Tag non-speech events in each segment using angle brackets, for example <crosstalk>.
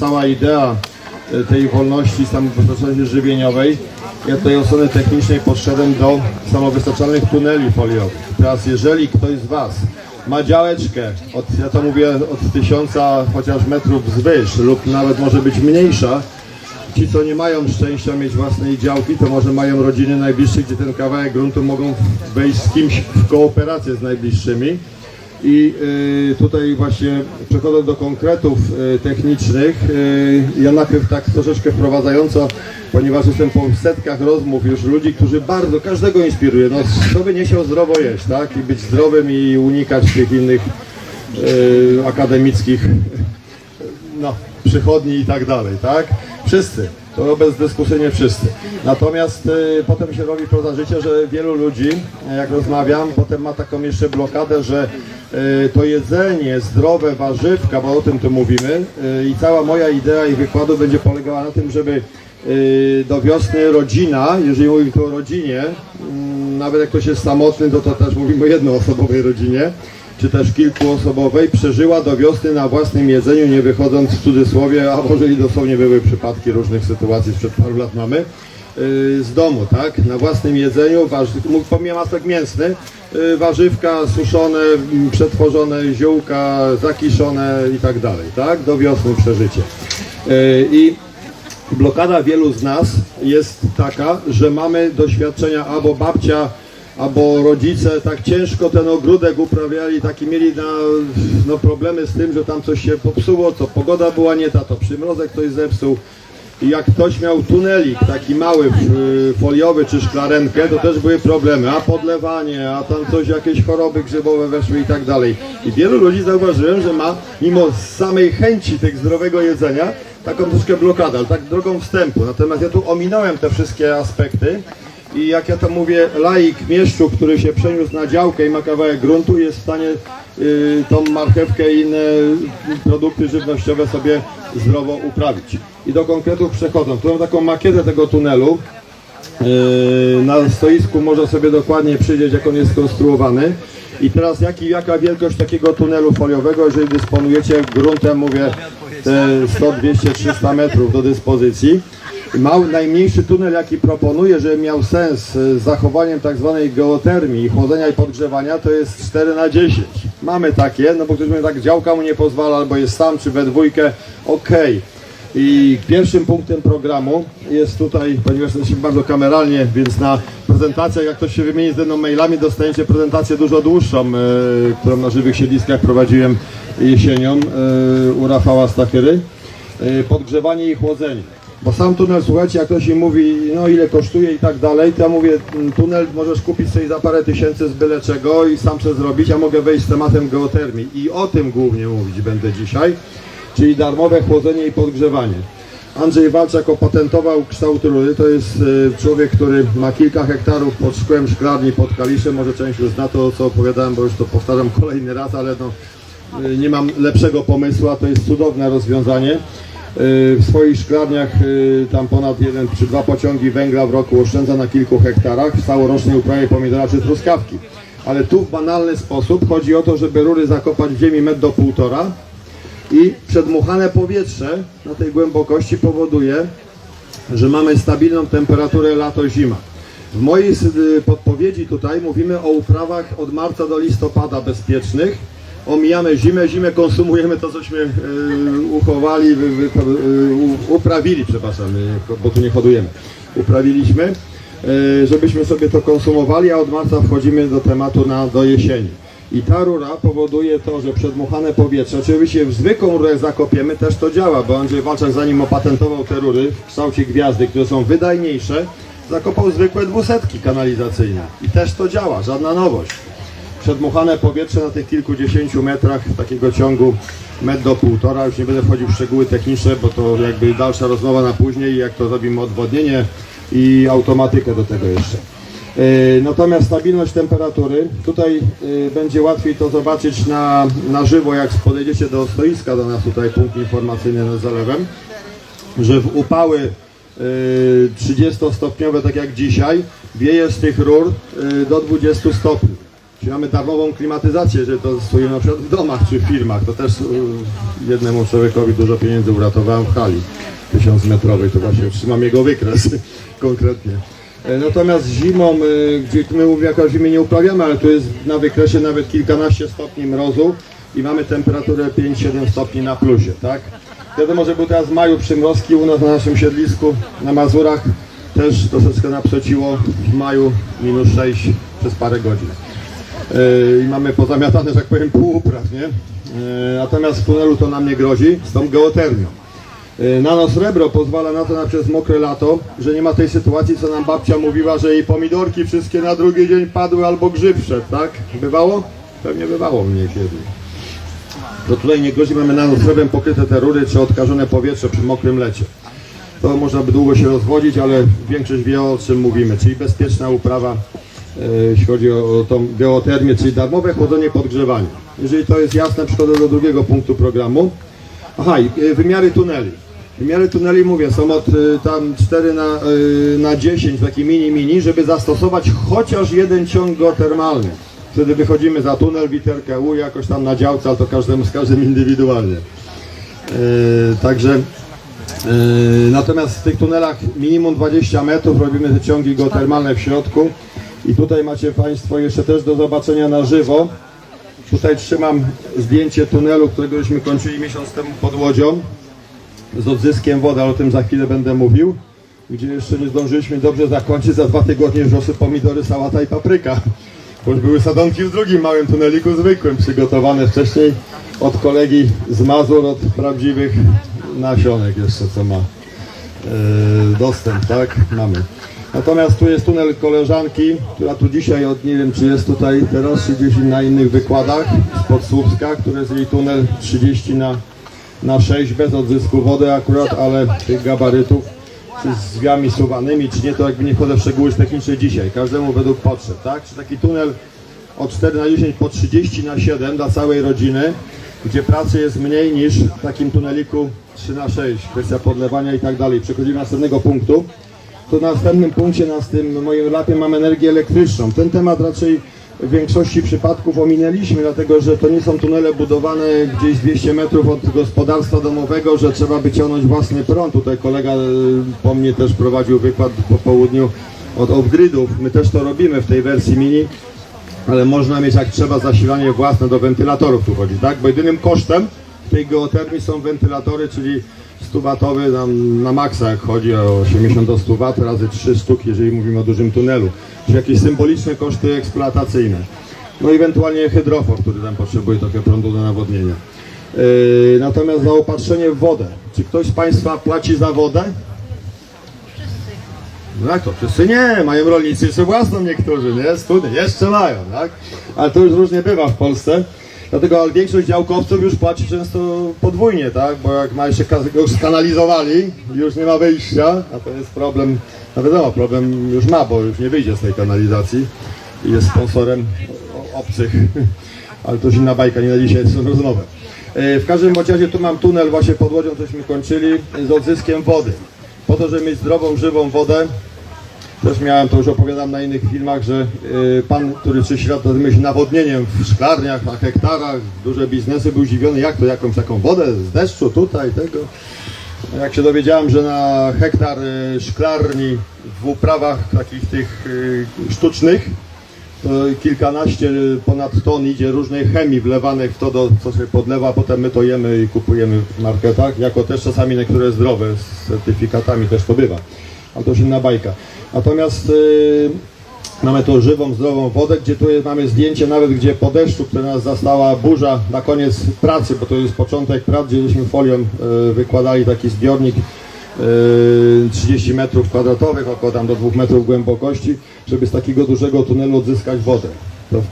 cała idea e, tej wolności samowystarczalności żywieniowej, ja tutaj od strony technicznej podszedłem do samowystarczalnych tuneli foliowych. Teraz jeżeli ktoś z Was ma działeczkę, od, ja to mówię od tysiąca chociaż metrów wzwyż lub nawet może być mniejsza, ci co nie mają szczęścia mieć własnej działki, to może mają rodziny najbliższe, gdzie ten kawałek gruntu mogą wejść z kimś w kooperację z najbliższymi. I y, tutaj właśnie przechodząc do konkretów y, technicznych, y, ja najpierw tak troszeczkę wprowadzająco, ponieważ jestem po setkach rozmów już ludzi, którzy bardzo, każdego inspiruje, no kto by nie chciał zdrowo jeść, tak, i być zdrowym i unikać tych innych akademickich no, przychodni i tak dalej, tak? Wszyscy. To bezdyskusyjnie wszyscy. Natomiast y, potem się robi proza życia, że wielu ludzi, jak rozmawiam, potem ma taką jeszcze blokadę, że y, to jedzenie, zdrowe warzywka, bo o tym tu mówimy, y, i cała moja idea i wykładu będzie polegała na tym, żeby y, do wiosny rodzina, jeżeli mówimy tu o rodzinie, mm, nawet jak ktoś jest samotny, to, to też mówimy o jednoosobowej rodzinie, czy też kilkuosobowej, przeżyła do wiosny na własnym jedzeniu, nie wychodząc w cudzysłowie, a może i dosłownie były przypadki różnych sytuacji, sprzed paru lat mamy, yy, z domu, tak, na własnym jedzeniu, pomijam aspekt mięsny, yy, warzywka suszone, mm, przetworzone, ziółka zakiszone i tak dalej, tak, do wiosny przeżycie. Yy, I blokada wielu z nas jest taka, że mamy doświadczenia albo babcia, albo rodzice tak ciężko ten ogródek uprawiali, taki mieli na, no, problemy z tym, że tam coś się popsuło, to pogoda była nie ta, to przymrozek ktoś zepsuł. I jak ktoś miał tunelik taki mały, y, foliowy czy szklarenkę, to też były problemy, a podlewanie, a tam coś, jakieś choroby grzybowe weszły i tak dalej. I wielu ludzi zauważyłem, że ma, mimo samej chęci tego zdrowego jedzenia, taką troszkę blokadę, ale tak drogą wstępu. Natomiast ja tu ominąłem te wszystkie aspekty i jak ja to mówię, laik mieszczu, który się przeniósł na działkę i ma kawałek gruntu, jest w stanie y, tą marchewkę i inne produkty żywnościowe sobie zdrowo uprawić. I do konkretów przechodząc, tu mam taką makietę tego tunelu. Yy, Na stoisku można sobie dokładnie przyjrzeć, jak on jest skonstruowany. I teraz jaka wielkość takiego tunelu foliowego, jeżeli dysponujecie gruntem, mówię, te 100, 200, 300 metrów do dyspozycji. Mały, najmniejszy tunel, jaki proponuję, żeby miał sens z zachowaniem tak zwanej geotermii, chłodzenia i podgrzewania, to jest 4 na 10. Mamy takie, no bo ktoś mówi tak, działka mu nie pozwala, albo jest sam, czy we dwójkę, okej. I pierwszym punktem programu jest tutaj, ponieważ jesteśmy bardzo kameralnie, więc na prezentacjach, jak ktoś się wymieni ze mną mailami, dostaniecie prezentację dużo dłuższą, e, którą na żywych siedliskach prowadziłem jesienią e, u Rafała Stachyry. E, podgrzewanie i chłodzenie. Bo sam tunel, słuchajcie, jak ktoś mi mówi, no ile kosztuje i tak dalej, to ja mówię, mm, tunel możesz kupić sobie za parę tysięcy z byle czego i sam sobie zrobić, a mogę wejść z tematem geotermii. I o tym głównie mówić będę dzisiaj czyli darmowe chłodzenie i podgrzewanie. Andrzej Walczak opatentował kształt rury. To jest e, człowiek, który ma kilka hektarów pod szkłem szklarni pod Kaliszem. Może część już zna to, co opowiadałem, bo już to powtarzam <laughs> kolejny raz, ale no, e, nie mam lepszego pomysłu, a to jest cudowne rozwiązanie. E, W swoich szklarniach e, tam ponad jeden czy dwa pociągi węgla w roku oszczędza na kilku hektarach w całorocznej uprawie pomidora czy truskawki. Ale tu w banalny sposób chodzi o to, żeby rury zakopać w ziemi metr do półtora, i przedmuchane powietrze na tej głębokości powoduje, że mamy stabilną temperaturę lato-zima. W mojej y, podpowiedzi tutaj mówimy o uprawach od marca do listopada bezpiecznych. Omijamy zimę, zimę konsumujemy to, cośmy y, uchowali, y, uprawili, przepraszam, y, bo tu nie hodujemy. Uprawiliśmy, y, żebyśmy sobie to konsumowali, a od marca wchodzimy do tematu na, do jesieni. I ta rura powoduje to, że przedmuchane powietrze, oczywiście w zwykłą rurę zakopiemy, też to działa, bo Andrzej Walczak zanim opatentował te rury w kształcie gwiazdy, które są wydajniejsze, zakopał zwykłe dwusetki kanalizacyjne. I też to działa, żadna nowość. Przedmuchane powietrze na tych kilkudziesięciu metrach takiego ciągu metr do półtora, już nie będę wchodził w szczegóły techniczne, bo to jakby dalsza rozmowa na później, jak to zrobimy odwodnienie i automatykę do tego jeszcze. E, Natomiast stabilność temperatury, tutaj e, będzie łatwiej to zobaczyć na, na żywo, jak podejdziecie do stoiska do nas tutaj, punkt informacyjny nad zalewem, że w upały e, 30-stopniowe, tak jak dzisiaj, wieje z tych rur e, do 20 stopni. Czyli mamy darmową klimatyzację, że to stoimy na przykład w domach czy w firmach. To też y, jednemu człowiekowi dużo pieniędzy uratowałem w hali tysiącmetrowej, to właśnie trzymam jego wykres <laughs> konkretnie. E, Natomiast zimą, y, gdzie my mówimy jako zimy nie uprawiamy, ale tu jest na wykresie nawet kilkanaście stopni mrozu i mamy temperaturę 5-7 stopni na plusie, tak? Wiadomo, że był teraz w maju przymrozki u nas na naszym siedlisku na Mazurach. Też troszeczkę naprzeciło w maju minus 6 przez parę godzin. Yy, i mamy pozamiatane, że tak powiem, pół upraw, nie? Yy, Natomiast w tunelu to nam nie grozi z tą geotermią. Yy, Nanosrebro pozwala na to na przez mokre lato, że nie ma tej sytuacji, co nam babcia mówiła, że jej pomidorki wszystkie na drugi dzień padły albo grzyb wszedł, tak? Bywało? Pewnie bywało mniej kiedy. To tutaj nie grozi, mamy nanosrebrem pokryte te rury, czy odkażone powietrze przy mokrym lecie. To można by długo się rozwodzić, ale większość wie o czym mówimy, czyli bezpieczna uprawa, e, jeśli chodzi o, tą geotermię, czyli darmowe chłodzenie, podgrzewanie. Jeżeli to jest jasne, przechodzę do drugiego punktu programu. Aha, e, wymiary tuneli. Wymiary tuneli, mówię, są od e, tam 4 na, e, na 10, taki mini mini, żeby zastosować chociaż jeden ciąg geotermalny. Wtedy wychodzimy za tunel, literkę U, jakoś tam na działce, ale to każdemu z każdym indywidualnie. E, także Natomiast w tych tunelach minimum 20 metrów robimy te ciągi geotermalne w środku i tutaj macie Państwo jeszcze też do zobaczenia na żywo. Tutaj trzymam zdjęcie tunelu, którego żeśmy kończyli miesiąc temu pod Łodzią z odzyskiem wody, ale o tym za chwilę będę mówił. Gdzie jeszcze nie zdążyliśmy dobrze zakończyć, za dwa tygodnie już rosły pomidory, sałata i papryka. Bo już były sadonki w drugim małym tuneliku zwykłym, przygotowane wcześniej od kolegi z Mazur, od prawdziwych nasionek jeszcze, co ma e, dostęp, tak? Mamy. Natomiast tu jest tunel koleżanki, która tu dzisiaj od nie wiem czy jest tutaj teraz, czy gdzieś na innych wykładach spod Słupska, który jest jej tunel 30 na, na 6 bez odzysku wody akurat, ale tych gabarytów czy z drzwiami suwanymi, czy nie, to jakby nie wchodzę w szczegóły techniczne dzisiaj, każdemu według potrzeb, tak? Czy taki tunel od 4 na 10 po 30 na 7 dla całej rodziny, gdzie pracy jest mniej niż w takim tuneliku 3 na 6 kwestia podlewania i tak dalej. Przechodzimy do następnego punktu. To na następnym punkcie, na tym moim lapie mam energię elektryczną. Ten temat raczej w większości przypadków ominęliśmy, dlatego że to nie są tunele budowane gdzieś 200 metrów od gospodarstwa domowego, że trzeba by ciągnąć własny prąd. Tutaj kolega e, po mnie też prowadził wykład po południu od off-gridów. My też to robimy w tej wersji mini, ale można mieć jak trzeba zasilanie własne do wentylatorów tu chodzi, tak? Bo jedynym kosztem tej geotermii są wentylatory, czyli 100-watowy tam na maksa jak chodzi o 80 do 100 W razy 3 sztuki, jeżeli mówimy o dużym tunelu. Czyli jakieś symboliczne koszty eksploatacyjne. No ewentualnie hydrofor, który tam potrzebuje trochę prądu do nawodnienia. Yy, natomiast za opatrzenie w wodę. Czy ktoś z Państwa płaci za wodę? No jak to? Wszyscy nie, mają rolnicy jeszcze własną niektórzy, nie? Studnie, jeszcze mają, tak? Ale to już różnie bywa w Polsce. Dlatego większość działkowców już płaci często podwójnie, tak? Bo jak ma jeszcze kaz- już skanalizowali, już nie ma wyjścia, a to jest problem, no wiadomo, problem już ma, bo już nie wyjdzie z tej kanalizacji i jest sponsorem obcych, <laughs> ale to już inna bajka, nie na dzisiaj są rozmowę. E, W każdym razie tu mam tunel właśnie pod Łodzią, cośmy kończyli, z odzyskiem wody. Po to, żeby mieć zdrową, żywą wodę, też miałem, to już opowiadam na innych filmach, że y, pan, który 30 lat zajmuje się nawodnieniem w szklarniach, na hektarach, duże biznesy, był zdziwiony, jak to, jakąś taką wodę z deszczu tutaj, tego. Jak się dowiedziałem, że na hektar y, szklarni w uprawach takich tych y, sztucznych, to kilkanaście ponad ton idzie różnej chemii wlewanych w to, do, co się podlewa, potem my to jemy i kupujemy w marketach, jako też czasami niektóre zdrowe, z certyfikatami też to bywa, ale to już inna bajka. Natomiast y, mamy tu żywą, zdrową wodę, gdzie tu mamy zdjęcie nawet, gdzie po deszczu, która nas zastała burza na koniec pracy, bo to jest początek prac, gdzie żeśmy folią y, wykładali taki zbiornik y, 30 metrów kwadratowych, około tam do 2 metrów głębokości, żeby z takiego dużego tunelu odzyskać wodę.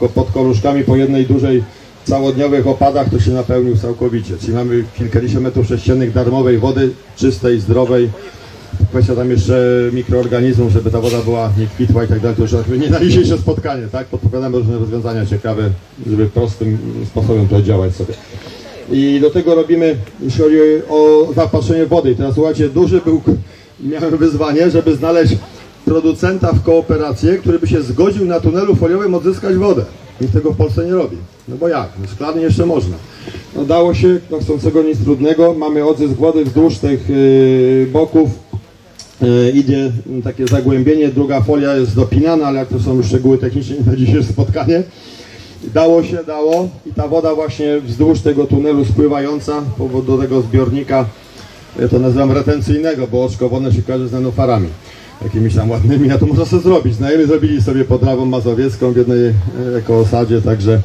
To pod koruszkami po jednej dużej całodniowych opadach to się napełnił całkowicie. Czyli mamy kilkadziesiąt metrów sześciennych darmowej wody, czystej, zdrowej. Kwestia tam jeszcze mikroorganizmów, żeby ta woda była nie kwitła i tak dalej, to już nie na dzisiejsze spotkanie, tak? Podpowiadamy różne rozwiązania ciekawe, żeby prostym sposobem to działać sobie. I do tego robimy, jeśli chodzi o zaopatrzenie wody. I teraz słuchajcie, duży był, miałem wyzwanie, żeby znaleźć producenta w kooperację, który by się zgodził na tunelu foliowym odzyskać wodę. Nikt tego w Polsce nie robi. No bo jak? No szklany jeszcze można. No dało się, no chcącego nic trudnego. Mamy odzysk wody wzdłuż tych yy, boków. Yy, idzie mm, takie zagłębienie, druga folia jest dopinana, ale jak to są szczegóły techniczne na dzisiejsze spotkanie. Dało się, dało i ta woda właśnie wzdłuż tego tunelu spływająca do tego zbiornika, ja to nazywam retencyjnego, bo oczko wodne się kojarzy z nenofarami jakimiś tam ładnymi, a to można sobie zrobić. Znajomi zrobili sobie pod Rawą Mazowiecką w jednej e, ekoosadzie, także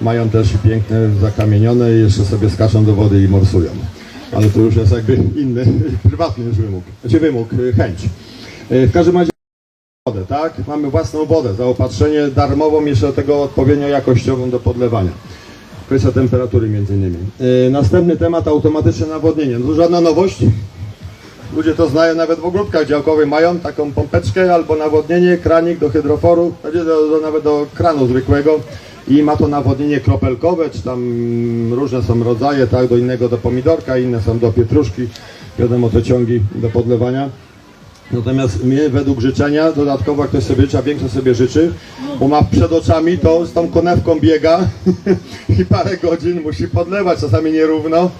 mają też piękne zakamienione i jeszcze sobie skaczą do wody i morsują. Ale to już jest jakby inny, prywatny już wymóg, znaczy wymóg, e, chęć. E, W każdym razie wodę, tak? Mamy własną wodę, zaopatrzenie darmową, jeszcze tego odpowiednio jakościową do podlewania. Kwestia temperatury między innymi. Yy, następny temat, automatyczne nawodnienie. No to żadna nowość. Ludzie to znają nawet w ogródkach działkowych, mają taką pompeczkę albo nawodnienie, kranik do hydroforu, znaczy do, nawet do kranu zwykłego i ma to nawodnienie kropelkowe, czy tam różne są rodzaje, tak, do innego do pomidorka, inne są do pietruszki, wiadomo te ciągi do podlewania. Natomiast mnie według życzenia, dodatkowo jak ktoś sobie życzy, a sobie życzy, bo ma przed oczami, to z tą konewką biega <laughs> i parę godzin musi podlewać, czasami nierówno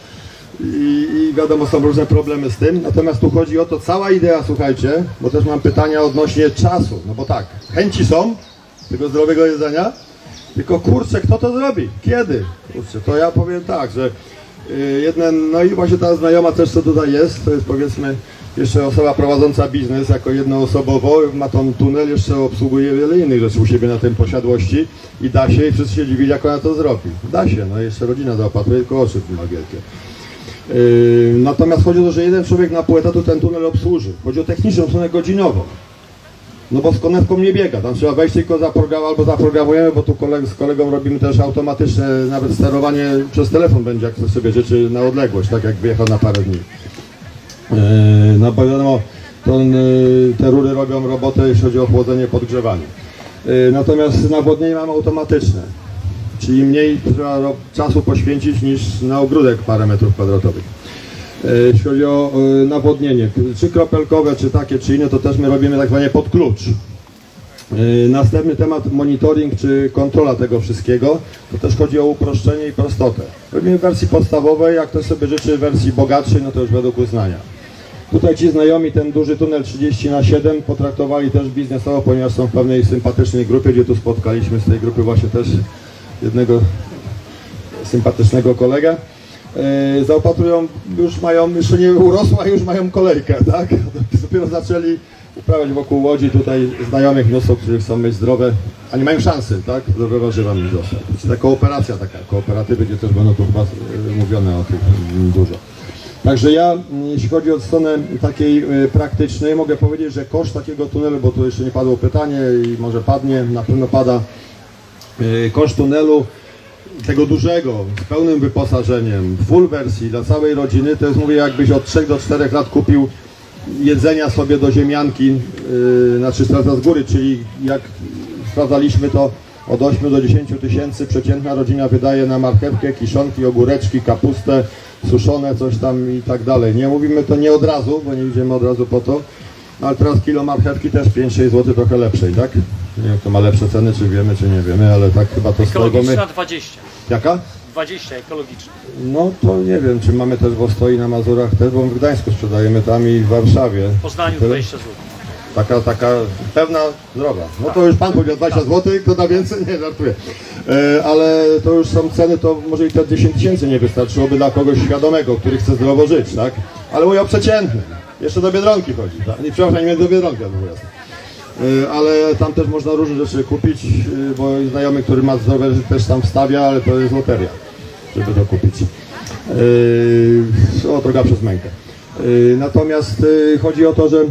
i, i wiadomo, są różne problemy z tym. Natomiast tu chodzi o to, cała idea, słuchajcie, bo też mam pytania odnośnie czasu, no bo tak, chęci są tego zdrowego jedzenia, tylko kurczę, kto to zrobi? Kiedy? Kurczę, to ja powiem tak, że y, jeden, no i właśnie ta znajoma też co tutaj jest, to jest powiedzmy jeszcze osoba prowadząca biznes jako jednoosobowo, ma tą tunel, jeszcze obsługuje wiele innych rzeczy u siebie na tym posiadłości i da się i wszyscy się dziwili jak ona to zrobi. Da się, no jeszcze rodzina zaopatruje, tylko oczy ma wielkie. Yy, natomiast chodzi o to, że jeden człowiek na pół etatu ten tunel obsłuży. Chodzi o techniczną stronę godzinową. No bo z konewką nie biega, tam trzeba wejść tylko zaprogram, albo zaprogramujemy, bo tu koleg, z kolegą robimy też automatyczne, nawet sterowanie przez telefon będzie, jak sobie życzy na odległość, tak jak wyjechał na parę dni. Yy, no bo wiadomo, to, yy, te rury robią robotę, jeśli chodzi o chłodzenie, podgrzewanie. Yy, natomiast nawodnienie mamy automatyczne, czyli mniej trzeba czasu poświęcić niż na ogródek parę metrów kwadratowych. E, Jeśli chodzi o e, nawodnienie, czy kropelkowe, czy takie, czy inne, to też my robimy tak zwanie pod klucz. E, Następny temat monitoring czy kontrola tego wszystkiego, to też chodzi o uproszczenie i prostotę. Robimy w wersji podstawowej, jak ktoś sobie życzy wersji bogatszej, no to już według uznania. Tutaj ci znajomi ten duży tunel 30 na 7 potraktowali też biznesowo, ponieważ są w pewnej sympatycznej grupie, gdzie tu spotkaliśmy z tej grupy właśnie też jednego sympatycznego kolegę. E, zaopatrują, już mają, jeszcze nie urosła, już mają kolejkę, tak? <laughs> Dopiero zaczęli uprawiać wokół łodzi tutaj znajomych mnóstwo, których chcą mieć zdrowe, a nie mają szansy, tak? Zdrowe warzywa mi zostać. Ta kooperacja taka, kooperatywy, gdzie też będą tu chyba e, mówione o tym mm, dużo. Także ja, mm, jeśli chodzi o stronę takiej e, praktycznej, mogę powiedzieć, że koszt takiego tunelu, bo tu jeszcze nie padło pytanie i może padnie, na pewno pada, koszt tunelu tego dużego, z pełnym wyposażeniem, full wersji dla całej rodziny, to jest mówię jakbyś od 3 do 4 lat kupił jedzenia sobie do ziemianki yy, na 300 z góry, czyli jak sprawdzaliśmy to od 8 do 10 tysięcy przeciętna rodzina wydaje na marchewkę, kiszonki, ogóreczki, kapustę, suszone coś tam i tak dalej. Nie mówimy to nie od razu, bo nie idziemy od razu po to, ale teraz kilo marchewki też 5-6 zł trochę lepszej, tak? Nie wiem, kto ma lepsze ceny, czy wiemy, czy nie wiemy, ale tak chyba to z tego my... Ekologiczna 20. Jaka? 20 ekologiczna. No to nie wiem, czy mamy też w Ostoi na Mazurach też, bo w Gdańsku sprzedajemy tam i w Warszawie. W Poznaniu Tyle? 20 zł. Taka, taka pewna droga. No to już pan powiedział 20 zł, kto da więcej? Nie, żartuję. E, ale to już są ceny, to może i te 10 tysięcy nie wystarczyłoby dla kogoś świadomego, który chce zdrowo żyć, tak? Ale mówię o przeciętnym. Jeszcze do Biedronki chodzi, tak? Nie, przepraszam, nie do Biedronki, to było jasne. E, ale tam też można różne rzeczy kupić, e, bo znajomy, który ma zdrowe też tam wstawia, ale to jest loteria, żeby to kupić. E, O, droga przez mękę. Natomiast chodzi o to, że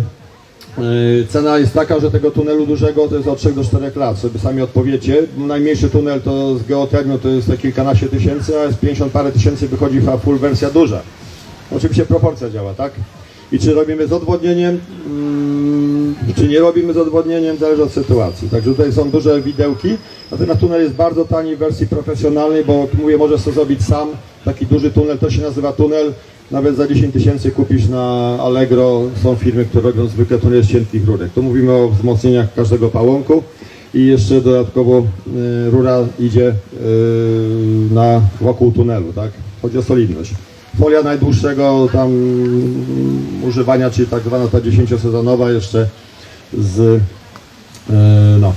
cena jest taka, że tego tunelu dużego to jest od 3 do 4 lat, sobie sami odpowiecie. Najmniejszy tunel to z geotermią to jest kilkanaście tysięcy, a z 50 parę tysięcy wychodzi full wersja duża. Oczywiście proporcja działa, tak? I czy robimy z odwodnieniem, mm, czy nie robimy z odwodnieniem, zależy od sytuacji. Także tutaj są duże widełki, natomiast tunel jest bardzo tani w wersji profesjonalnej, bo mówię, możesz to zrobić sam, taki duży tunel, to się nazywa tunel, nawet za 10 tysięcy kupisz na Allegro, są firmy, które robią zwykle tunel z cienkich rurek. Tu mówimy o wzmocnieniach każdego pałąku. i jeszcze dodatkowo y, rura idzie y, na wokół tunelu, tak? Chodzi o solidność. Folia najdłuższego tam używania, czyli tak zwana ta 10-sezonowa jeszcze z, y, no,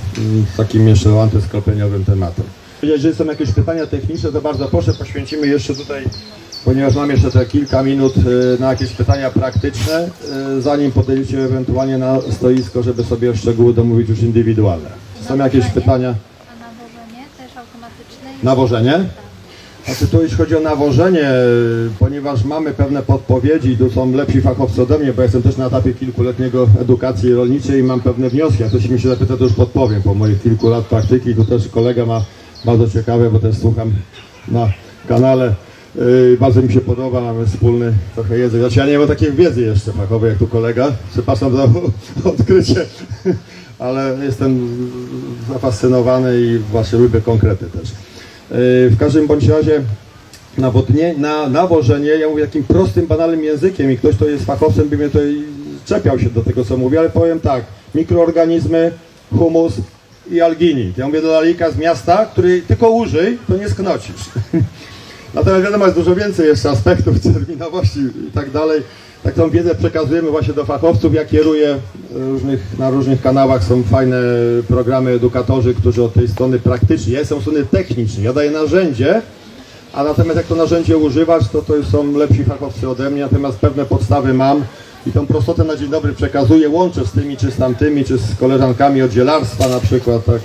z takim jeszcze antysklepieniowym tematem. Jeżeli są jakieś pytania techniczne, to bardzo proszę, poświęcimy jeszcze tutaj, ponieważ mam jeszcze te kilka minut y, na jakieś pytania praktyczne, y, zanim podejdziecie ewentualnie na stoisko, żeby sobie szczegóły domówić już indywidualne. Są jakieś pytania? Nawożenie też automatyczne? Nawożenie? Znaczy tu jeśli chodzi o nawożenie, ponieważ mamy pewne podpowiedzi tu są lepsi fachowcy ode mnie, bo jestem też na etapie kilkuletniego edukacji rolniczej i mam pewne wnioski. Jak ktoś mi się zapyta, to już podpowiem po moich kilku lat praktyki. Tu też kolega ma bardzo ciekawe, bo też słucham na kanale. Yy, bardzo mi się podoba, mamy wspólny trochę język. Znaczy ja nie mam takiej wiedzy jeszcze fachowej jak tu kolega. Przepraszam za <laughs> odkrycie, <laughs> ale jestem zafascynowany i właśnie lubię konkrety też. Yy, W każdym bądź razie nawodnie, na, nawożenie, ja mówię takim prostym, banalnym językiem i ktoś, kto jest fachowcem, by mnie tutaj czepiał się do tego, co mówię, ale powiem tak, mikroorganizmy, humus i alginit. Ja mówię do lalika z miasta, który tylko użyj, to nie sknocisz. <laughs> Natomiast wiadomo, jest dużo więcej jeszcze aspektów <laughs> terminowości i tak dalej. Tak tą wiedzę przekazujemy właśnie do fachowców. Ja kieruję różnych, na różnych kanałach, są fajne programy edukatorzy, którzy od tej strony praktycznie, ja jestem strony technicznej, ja daję narzędzie, a natomiast jak to narzędzie używasz, to to już są lepsi fachowcy ode mnie, natomiast pewne podstawy mam i tą prostotę na dzień dobry przekazuję, łączę z tymi czy z tamtymi, czy z koleżankami od zielarstwa na przykład, tak,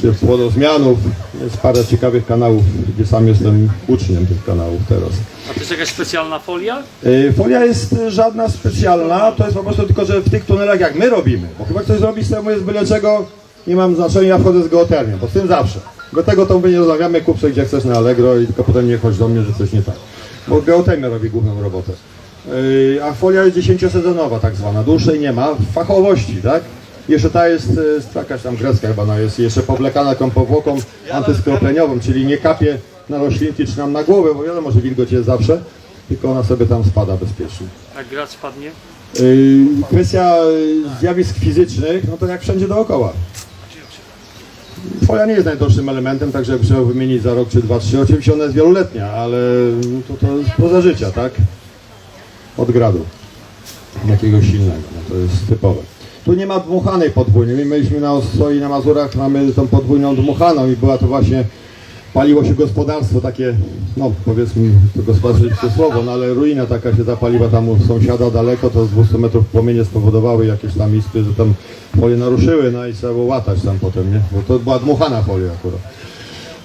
czy z płodozmianów. Jest parę ciekawych kanałów, gdzie sam jestem uczniem tych kanałów teraz. A to jest jakaś specjalna folia? Y, Folia jest y, żadna specjalna, to jest po prostu tylko, że w tych tunelach jak my robimy, bo chyba ktoś zrobi z temu jest byle czego, nie mam znaczenia, ja wchodzę z geotermią, bo z tym zawsze. Do tego to my nie rozmawiamy, kup sobie gdzie chcesz na Allegro i tylko potem nie chodź do mnie, że coś nie tak. Bo geotermia robi główną robotę. Yy, A folia jest 10-sezonowa tak zwana, dłuższej nie ma, w fachowości, tak? Jeszcze ta jest, y, jest jakaś tam grecka chyba, ona jest jeszcze powlekana tą powłoką antyskropleniową, czyli nie kapie na roślinki czy nam na głowę, bo wiadomo, że wilgoć jest zawsze, tylko ona sobie tam spada bezpiecznie. Jak grad spadnie? Yy, Kwestia yy, zjawisk fizycznych, no to jak wszędzie dookoła. Folia nie jest najdroższym elementem, także trzeba wymienić za rok czy dwa, trzy. Oczywiście ona jest wieloletnia, ale to, to jest poza życia, tak? Od gradu. Jakiegoś silnego, no to jest typowe. Tu nie ma dmuchanej podwójnej. My mieliśmy na Ostoi na Mazurach, mamy tą podwójną dmuchaną i była to właśnie paliło się gospodarstwo takie, no powiedzmy, to gospodarstwo słowo, no ale ruina taka się zapaliła tam u sąsiada daleko, to z 200 metrów płomienie spowodowały jakieś tam iskry, że tam folię naruszyły, no i trzeba było łatać tam potem, nie? Bo to była dmuchana folia akurat.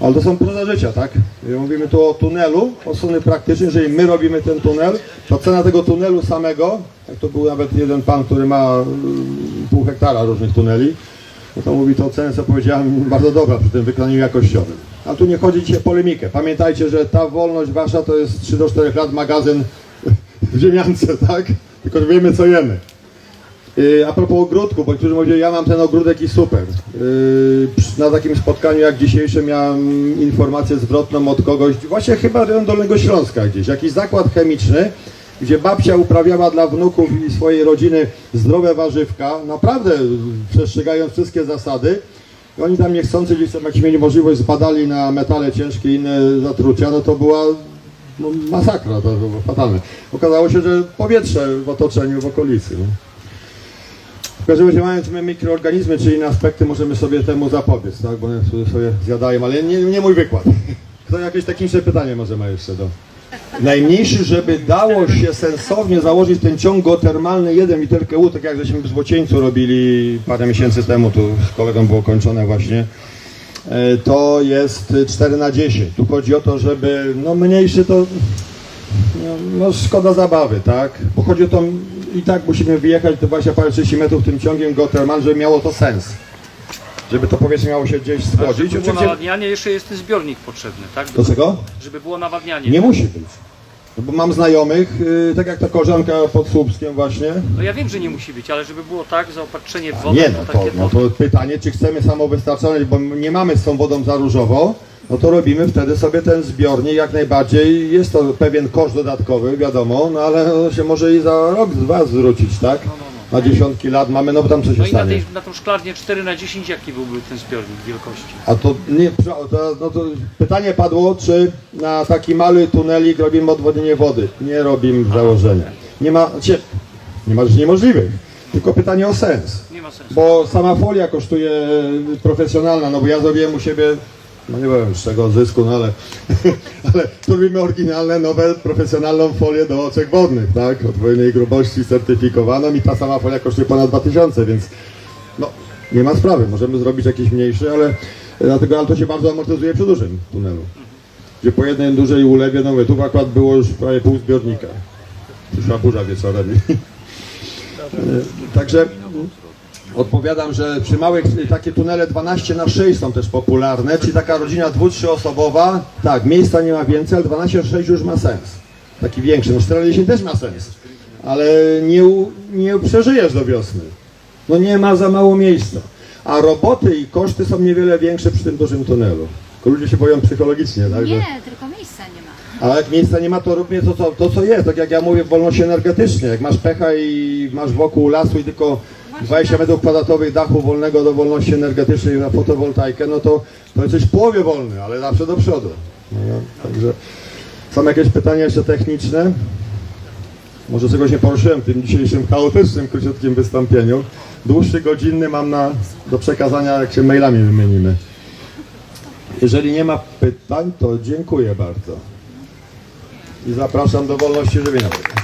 Ale to są proza życia, tak? Mówimy tu o tunelu, o strony praktycznej, jeżeli my robimy ten tunel, to cena tego tunelu samego, jak to był nawet jeden pan, który ma mm, pół hektara różnych tuneli, no to mówi to cenę, co powiedziałem, bardzo dobra przy tym wykonaniu jakościowym. A tu nie chodzi dzisiaj o polemikę. Pamiętajcie, że ta wolność wasza to jest 3 do 4 lat magazyn w ziemiance, tak? Tylko wiemy co jemy. Yy, a propos ogródku, bo niektórzy mówią, ja mam ten ogródek i super. Yy, na takim spotkaniu jak dzisiejsze miałem informację zwrotną od kogoś, właśnie chyba rejon Dolnego Śląska gdzieś, jakiś zakład chemiczny, gdzie babcia uprawiała dla wnuków i swojej rodziny zdrowe warzywka, naprawdę przestrzegając wszystkie zasady. I oni tam niechcący gdzieś tam, jak mieli możliwość, zbadali na metale ciężkie inne zatrucia, no to była no, masakra, to było fatalne. Okazało się, że powietrze w otoczeniu, w okolicy. No. W każdym razie mając my mikroorganizmy, czy inne aspekty, możemy sobie temu zapobiec, tak? Bo one sobie- sobie zjadają, ale nie, nie mój wykład. <laughs> Kto jakieś techniczne pytanie może ma jeszcze do... Najmniejszy, żeby dało się sensownie założyć ten ciąg geotermalny 1 literkę U, tak jak żeśmy w Złocieńcu robili parę miesięcy temu, tu z kolegą było kończone właśnie, e, to jest 4 na 10. Tu chodzi o to, żeby, no mniejszy to, no, no szkoda zabawy, tak? Bo chodzi o to, i tak musimy wyjechać te 20 parę 30 metrów tym ciągiem geotermalnym, żeby miało to sens. Żeby to powietrze miało się gdzieś A schodzić. żeby było Oczywiście, nawadnianie, jeszcze jest ten zbiornik potrzebny, tak? do czego? Żeby było nawadnianie. Nie musi być. No bo mam znajomych, yy, tak jak ta koleżanka pod Słupskiem właśnie. No ja wiem, że nie musi być, ale żeby było tak, zaopatrzenie w wodę, Nie, no to, takie no to pytanie, czy chcemy samowystarczalność, bo nie mamy z tą wodą za różowo, no to robimy wtedy sobie ten zbiornik jak najbardziej. Jest to pewien koszt dodatkowy, wiadomo, no ale on się może i za rok, dwa zwrócić, tak? No, no. Na dziesiątki lat mamy, no bo tam co się No i na, stanie? tej, na tą szklarnię 4 na 10 jaki byłby ten zbiornik wielkości? A to nie, to, no to pytanie padło, czy na taki mały tunelik robimy odwodnienie wody. Nie robimy założenia. Nie ma, cie, nie ma rzeczy niemożliwych. Tylko pytanie o sens. Nie ma sensu. Bo sama folia kosztuje profesjonalna, no bo ja zrobiłem u siebie, no nie wiem z czego zysku, no ale, <laughs> ale robimy oryginalne, nowe, profesjonalną folię do oczek wodnych, tak? Odpowiedniej grubości certyfikowaną i ta sama folia kosztuje ponad 2000, więc no nie ma sprawy, możemy zrobić jakiś mniejszy, ale dlatego ale to się bardzo amortyzuje przy dużym tunelu. Gdzie po jednej dużej ulewie, no mówię, tu akurat było już prawie pół zbiornika. Przyszła burza wieczorem. <laughs> Także Odpowiadam, że przy małych takie tunele 12 na 6 są też popularne, czyli taka rodzina dwu, trzyosobowa, tak, miejsca nie ma więcej, ale 12 na 6 już ma sens. Taki większy, no 40 też ma sens, ale nie, nie przeżyjesz do wiosny. No nie ma za mało miejsca. A roboty i koszty są niewiele większe przy tym dużym tunelu. Tylko ludzie się boją psychologicznie, tak? Nie, tylko miejsca nie ma. ale jak miejsca nie ma, to róbmy to, co, to, co jest. Tak jak ja mówię w wolności energetycznej. Jak masz pecha i masz wokół lasu i tylko 20 metrów kwadratowych dachu wolnego do wolności energetycznej na fotowoltaikę, no to, to jesteś w połowie wolny, ale zawsze do przodu. No, także są jakieś pytania jeszcze techniczne? Może czegoś nie poruszyłem w tym dzisiejszym chaotycznym, króciutkim wystąpieniu. Dłuższy godzinny mam na, do przekazania, jak się mailami wymienimy. Jeżeli nie ma pytań, to dziękuję bardzo. I zapraszam do wolności żywieniowej.